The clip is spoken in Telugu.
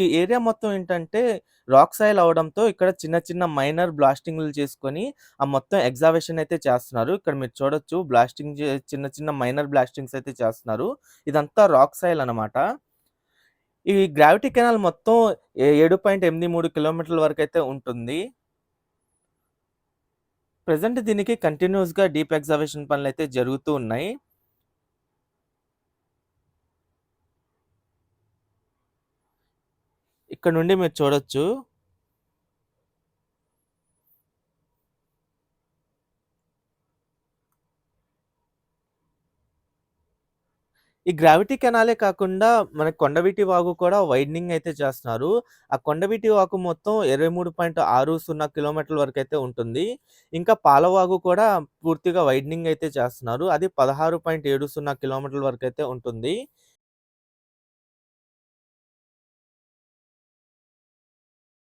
ఈ ఏరియా మొత్తం ఏంటంటే రాక్ సాయిల్ అవ్వడంతో ఇక్కడ చిన్న చిన్న మైనర్ బ్లాస్టింగ్‌లు చేసుకొని, ఆ మొత్తం ఎగ్జావేషన్ అయితే చేస్తున్నారు. ఇక్కడ మీరు చూడొచ్చు బ్లాస్టింగ్ చిన్న చిన్న మైనర్ బ్లాస్టింగ్స్ అయితే చేస్తున్నారు. ఇదంతా రాక్ సాయిల్ అనమాట. ఈ గ్రావిటీ కెనాల్ మొత్తం ఏడు పాయింట్ ఎనిమిది మూడు కిలోమీటర్ల వరకు అయితే ఉంటుంది. ప్రజెంట్ దీనికి కంటిన్యూస్గా డీప్ ఎగ్జావేషన్ అయితే జరుగుతూ ఉన్నాయి. ఇక్కడ నుండి మీరు చూడొచ్చు. ఈ గ్రావిటీ కెనాలే కాకుండా మనకి కొండవీటి వాగు కూడా వైడనింగ్ అయితే చేస్తున్నారు. ఆ కొండవీటి వాగు మొత్తం 23.60 కిలోమీటర్ల వరకు అయితే ఉంటుంది. ఇంకా పాలవాగు కూడా పూర్తిగా వైడనింగ్ అయితే చేస్తున్నారు. అది 16.70 కిలోమీటర్ల వరకు అయితే ఉంటుంది.